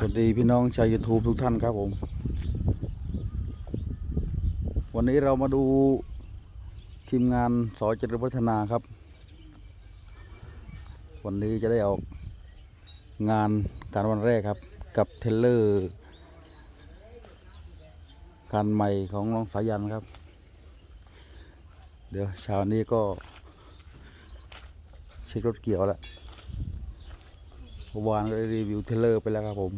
สวัสดีพี่น้องชาว YouTube ทุกท่านครับผม วันนี้เรามาดูทีมงานสอเจริญพัฒนาครับ วันนี้จะได้ออกงานการวันแรกครับ กับเทเลอร์การใหม่ของน้องสายันครับ เดี๋ยวเช้านี้ก็เช็ครถเกี่ยวแล้ว เมื่อวานก็ได้รีวิวเทรลเลอร์ไปแล้วครับผม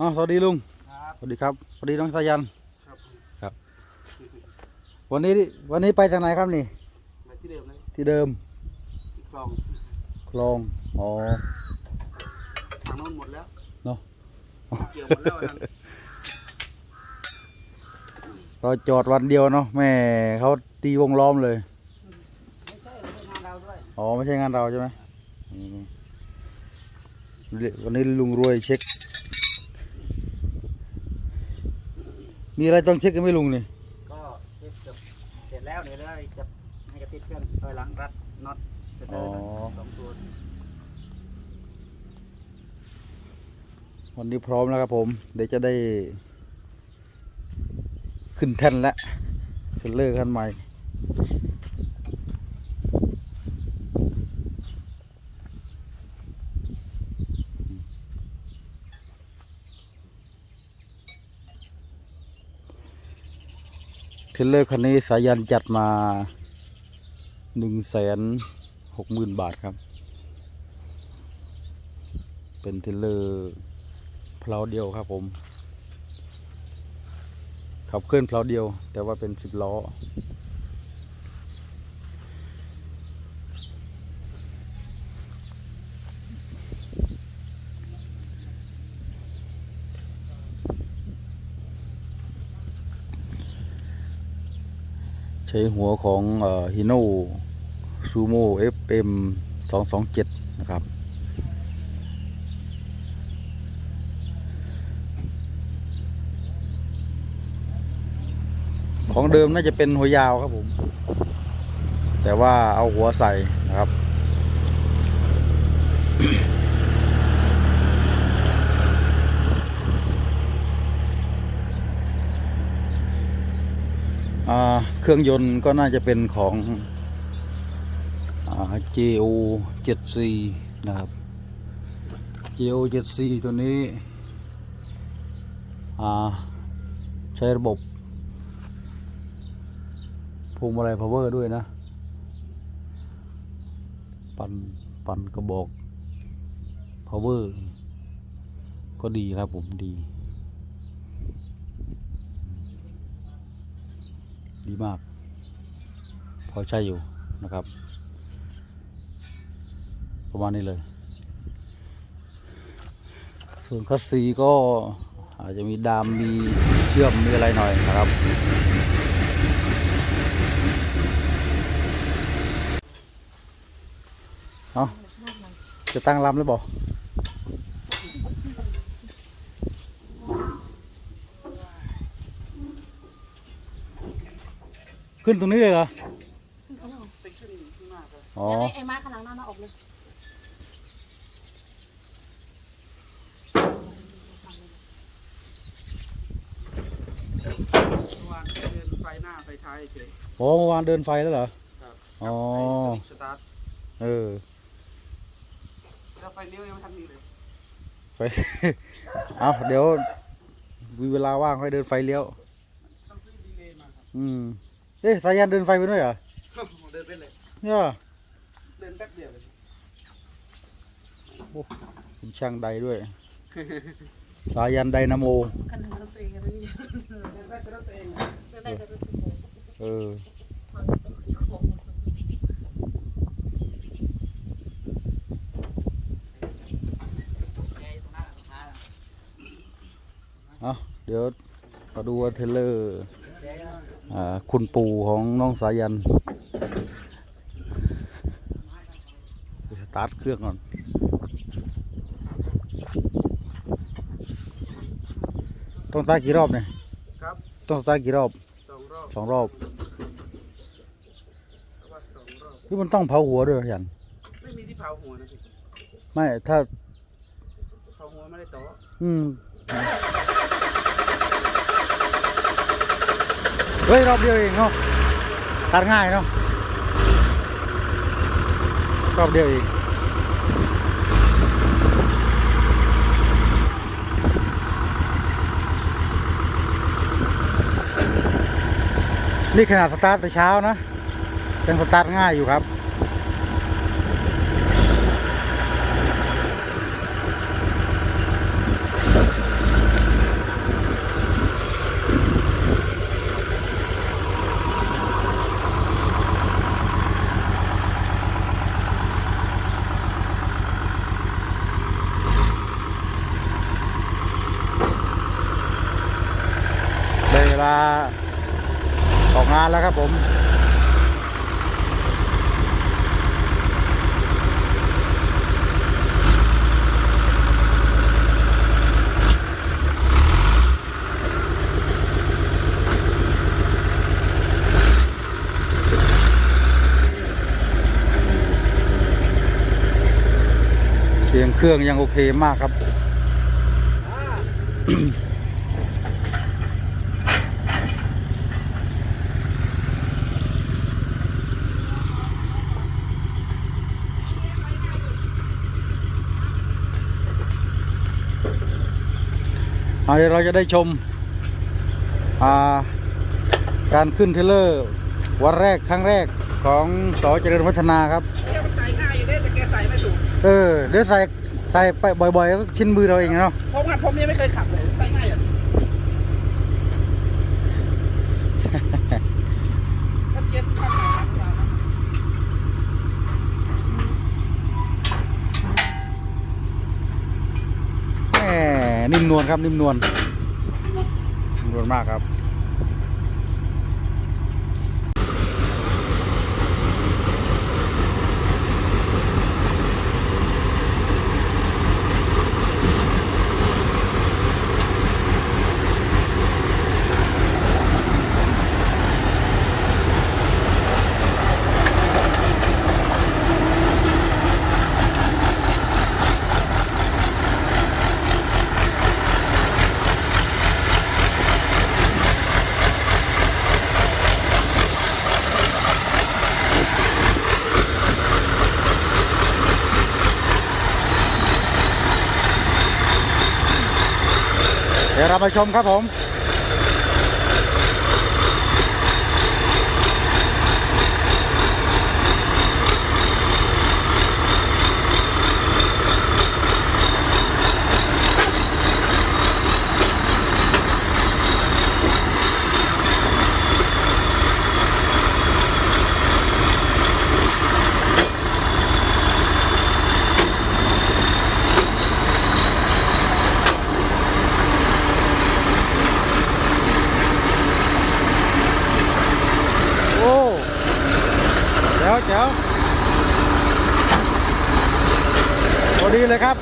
อ๋อสวัสดีลุงครับสวัสดีครับ สวัสดีน้องสายันครับครับ วันนี้วันนี้ไปทางไหนครับนี่มาที่เดิมเลยที่เดิมที่คลอง คลอง อ๋อ ทางโน้นหมดแล้ว เนาะ เกี่ยวหมดแล้วอันนั้น เราจอดวันเดียวเนาะแม่เขาตีวงล้อมเลยไม่ใช่ไม่ใช่งานเราด้วยอ๋อไม่ใช่งานเราใช่ไหมอืมวันนี้ลุงรวยเช็ค มีอะไรต้องเช็คกันไหม่ลุงนี่ก็เช็คเกือบเสร็จแล้วเนี่ยเลยจะให้กระติดเครื่องถอยหลังรัดน็อตสเตอร์สองตัววันนี้พร้อมแล้วครับผม เดี๋ยวจะได้ ขึ้นแท่นแล้วเทรลเลอร์คันใหม่เทรลเลอร์คันนี้สายันจัดมาหนึ่งแสนหกหมื่นบาทครับ เป็นเทรลเลอร์เพลาเดียวครับผม ขับเคลื่อนเพลาเดียว แต่ว่าเป็นสิบล้อ ใช้หัวของฮิโน่ซูโม่ FM 227 นะครับ ของเดิมน่าจะเป็นหัวยาวครับผม แต่ว่าเอาหัวใส่นะครับ เครื่องยนต์ก็น่าจะเป็นของอ่า JO 7C นะครับ JO 7C ตัวนี้ ใช้ระบบ พวงมาลัย power ด้วยนะ ปันปันกระบอก power ก็ดีครับผมดี ดีมาก พอใช้อยู่นะครับ ประมาณนี้เลย ส่วนคัสซีก็อาจจะมีดามมีเชื่อมมีอะไรหน่อยนะครับ เอาจะตั้งลำหรือเปล่าขึ้นตรงนี้เลยเหรอเป็นขึ้นข้างหน้าก็อ๋อไอ้ไอ้ม้าข้างหลังหน้ามาออกเลยเมื่อวานเดินไฟหน้าไฟท้ายเฉยโอ้เมื่อวานเดินไฟแล้วเหรอ ครับอ๋อไสตาร์ท เออแล้วไฟ เลี้ยวยังไม่ทันมีเลยไป เอาเดี๋ยวมีเวลาว่างค่อยเดินไฟเลี้ยว ต้องซื้อดีเลย์มาครับอืม เอ๊ะสายันเดินไฟไปด้วยเหรอเดินไปเลย เนี่ยเดินแป๊บเดียวเลยเป็นช่างใดด้วย สายันไดนาโม คันหนึ่งรถตัวเองอะไรอย่างเงี้ยเดินได้แต่รถตัวเองจะได้แต่รถตัวเอง เออ เอาเดี๋ยวมาดูว่าเทรลเลอร์อ่าคุณปู่ของน้องสายันไปสตาร์ทเครื่องก่อนต้องสตาร์ทกี่รอบเนี่ยครับต้องสตาร์ทกี่รอบอบสองรอบเพราะว่าสองรอบคือมันต้องเผาหัวด้วยยันไม่มีที่เผาหัวนะพี่ไม่ถ้าเผาหัวไม่ได้โต๊ะอืม เฮ้ย รอบเดียวเองเนาะตัดง่ายเนาะรอบเดียวเองนี่ขนาดสตาร์ทแต่เช้านะยังสตาร์ทง่ายอยู่ครับ ได้เวลาออกงานแล้วครับผม เสี ยงเครื่องยังโอเคมากครับ เดี๋ยวเราจะได้ชมาการขึ้นเทเลอร์วันแรกครั้งแรกของสอเจริญพัฒนาครับ ใส่ง่ายอยู่เด้แต่แกใส่ไม่ถูก เออเดี๋ยวใส่ใส่ไปบ่อยๆก็ชินมือเราเองเนาะเพราะว่าผมยังไม่เคยขับเลยใส่ง่ายอะถ้าเกียร์ขับมาขับมานะแหมนิ่มนวลครับนิ่มนวลนิ่มนวลมากครับ พามาชมครับผม โอ้เจ๋วเจ๋วพอดี เลยครับ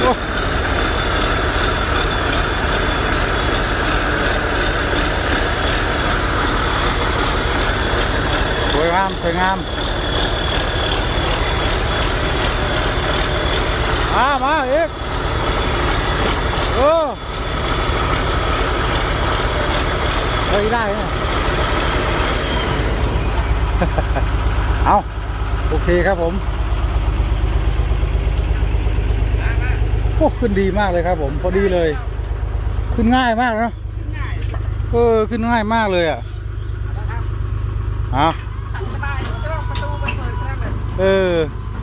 โอ้สวยงามสวยงามมามาเอกโอ้ เฮ้ยได้เนี่ยเอาโอเคครับผมโอ้ขึ้นดีมากเลยครับผมพอดีเลย ขึ้นง่ายมากเนอะง่ายเออขึ้นง่ายมากเลยอะนะครับเอาขับสบายจะบอกประตูมันเปิดแค่นั้นเลยเออ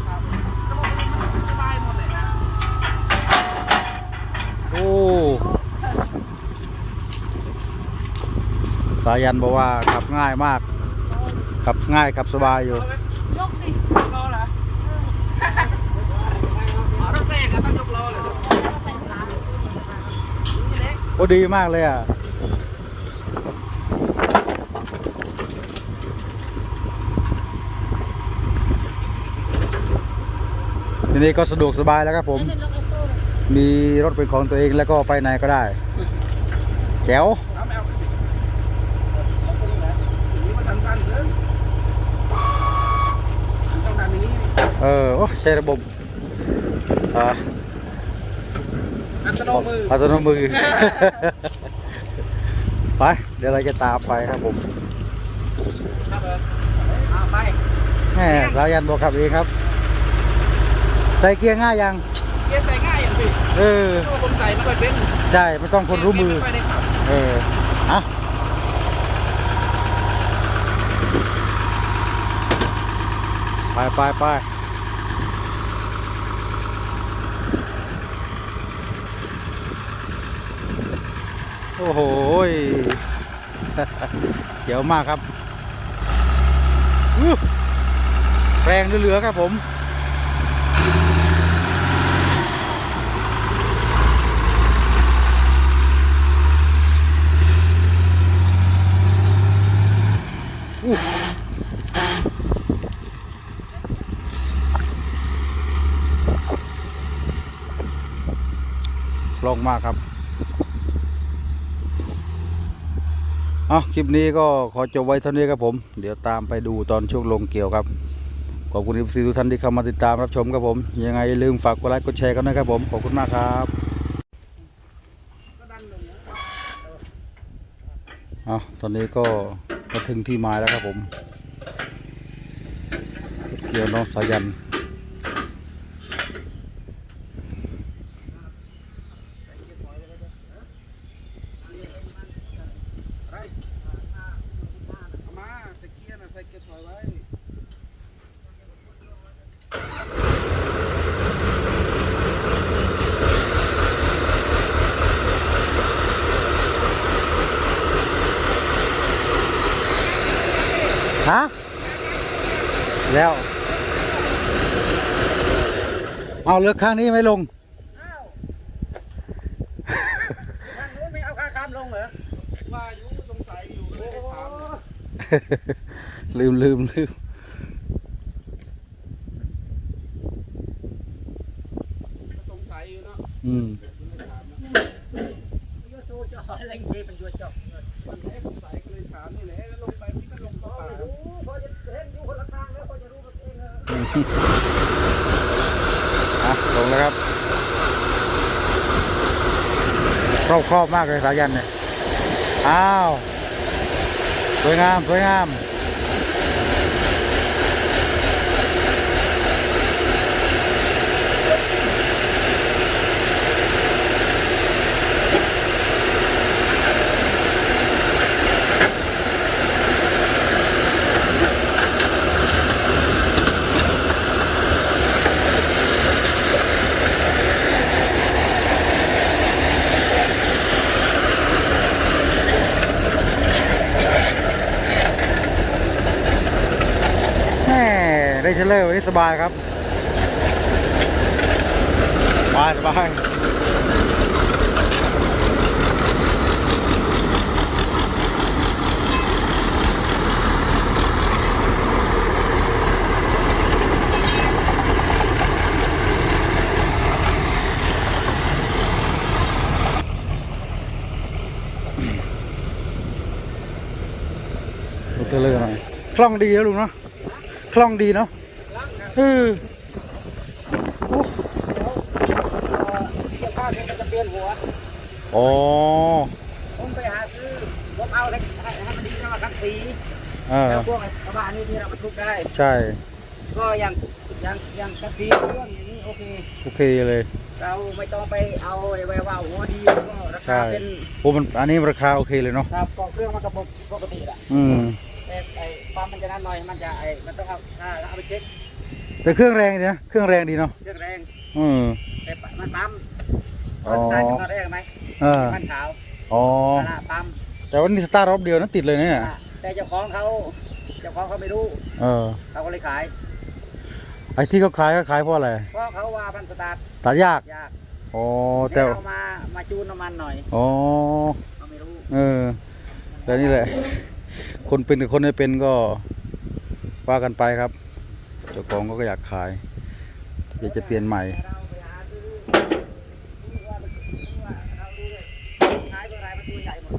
ครับระบบมันสบายหมดเลยโอ้ สายันบอกว่าขับง่ายมาก ขับง่ายขับสบายอยู่ยกดิล้อเหรออ๋อรถแรกอะต้องยกล้อเลยโอ้ดีมากเลยอะทีนี้ก็สะดวกสบายแล้วครับผม มีรถเป็นของตัวเองแล้วก็ไปไหนก็ได้แจ๋ว เอาไม่เอาเอาตรงนี้นะอย่างนี้มันสั้นๆเกินมันต้องดันอย่างนี้ เออโอ้ใช้ระบบอ่าอัตโนมืออัตโนมือ ไป เดี๋ยวเราจะตามไปครับผมครับเออเอาไปแหมสายันบอกขับเองครับ ใส่เกียร์ง่ายยัง เกียร์ใส่ง่ายอย่างสิเออเพราะว่าผมใส่ไม่ค่อยเป็น ใช่ไม่ต้องคนรู้มือเกียไม่ค่อยได้ขับเอออะไปไปไป อ้โหเดี๋ยวมากครับแรงเหลือครับผมลงมากครับ เอาคลิปนี้ก็ขอจบไว้เท่านี้ครับผม เดี๋ยวตามไปดูตอนช่วงลงเกี่ยวครับขอบคุณทุกทุกท่านที่เข้ามาติดตามรับชมครับผม ยังไงลืมฝากกดไลค์กดแชร์กันนะครับผมขอบคุณมากครับเอาตอนนี้ก็มาถึงที่หมายแล้วครับผมเกี่ยวน้องสายัน เอามาใส่เกียร์นะใส่เกียร์ถอยไว้ ฮะแล้ว เอาเลือกข้างนี้ไม่ลงอ้าวทางนู้นไม่เอาค่าข้ามลงเหรอว่าอยู่สงสัยอยู่เลยได้ถามเนี่ยลืมลืมลืมสงสัยอยู่เนาะอืมยูโซจะอะไรเงี้ยเป็นยูจบมันแค่สงสัยก็เลยถามนี่แหละแล้วลงไปพี่ก็ลงต่อไอะลงแล้วครับรอบครอบมากเลยสายันเนี่ย อ้าว สวยงาม สวยงาม แม่ได้เชลเลอร์วันนี้ สบายครับสบายสบายดูเทเลอร์หน่อยคล่องดีแล้วลุงเนาะคล่องดีเนาะ ออโอ้เกี่ยวข้าวเนี่ยมันจะเปลี่ยนหัว อ๋อผมไปหาซื้อผมเอาให้ให้ให้มันดีนะว่าคันสีเออแล้วพวกกระบะนี่ที่เราบรรทุกได้ ใช่ ก็ยังยังยังคันสีเครื่องอย่างนี้โอเค โอเคเลย เราไม่ต้องไปเอาไอ้แวววาหัวดีก็ราคาใช่เป็นโอ้มันอันนี้ราคาโอเคเลยเนาะครับกล่องเครื่องมันก็ปกติแหละอืมแต่ไอ้ความมันจะนั่นหน่อยมันจะไอ้มันต้องเอาถ้าเอาไปเช็ค แต่เครื่องแรงดีนะเครื่องแรงดีเนาะเครื่องแรงอืมแต่มันปั๊มอ๋อได้ถึงตอนแรกไหมเออ มันขาวอ๋อ ขนาดปั๊มแต่วันนี้สตาร์ทรอบเดียวนะติดเลยนะเนี่ยอะแต่เจ้าของเขาเจ้าของเขาไม่รู้เออเขาก็เลยขาย ไอ้ที่เขาขายก็ขายเพราะอะไรเพราะเขาว่ามันสตาร์ทตัดยากยากอ๋อแต่เดี๋ยวเอามามาจูนน้ำมันหน่อยอ๋อเขาไม่รู้เออแต่นี่แหละ คนเป็นกับคนไม่เป็นก็ว่ากันไปครับ เจ้าของก็อยากขายเดี๋ยวจะเปลี่ยนใหม่เราไปหาซื้อว่ามันว่าเราดูเลยท้ายเมื่อไรมันตัวใหญ่หมด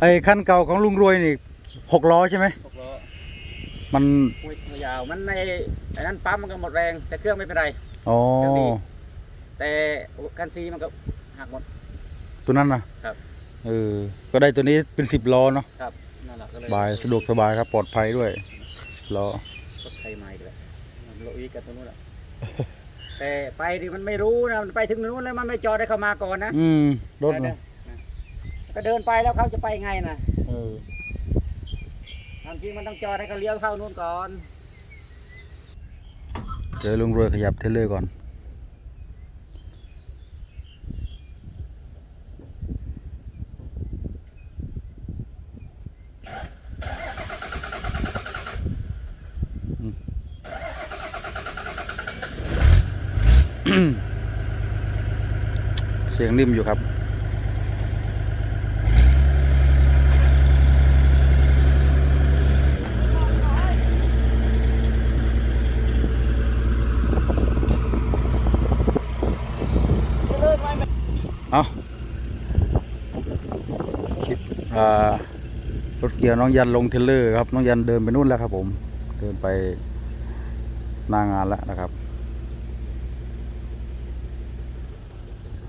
ไอ้คันเก่าของลุงรวยนี่หกล้อใช่ไหมหกล้อมันคุยยาวมันในไอ้นั้นปั๊มมันก็หมดแรง แต่เครื่องไม่เป็นไรอ๋อเครื่องดีแต่คันซีมันก็หักหมด ตัวนั้นนะครับเออก็ได้ตัวนี้เป็นสิบล้อเนาะครับนั่นแหละก็เลยบายสะดวกสบายครับปลอดภัยด้วยล้อรถไทยใหม่เลย มันโลอีกกับตัวนู้นแหละแต่ไปดิมันไม่รู้นะมันไปถึงนู้นแล้วมันไม่จอดให้เขามาก่อนนะอืมรถเดิเนาะนก็เดินไปแล้วเขาจะไปไงนะเออความจริงมันต้องจอดให้เขาเลี้ยวเข้านู้นก่อนเจอลุงรวยขยับเทรลเลอร์ก่อน นิ่มอยู่ครับ เอาคลิปอ่ารถเกี่ยวน้องยันลงเทเลอร์ครับ น้องยันเดินไปนู่นแล้วครับผม เดินไปหน้างานแล้วนะครับ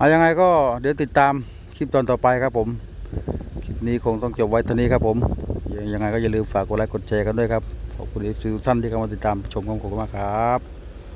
เอายังไงก็เดี๋ยวติดตามคลิปตอนต่อไปครับผม คลิปนี้คงต้องจบไว้เท่านี้ครับผม ยังยังไงก็อย่าลืมฝากกดไลค์กดแชร์กันด้วยครับ ขอบคุณทุกท่านที่เข้ามาติดตามชมของผมมากครับ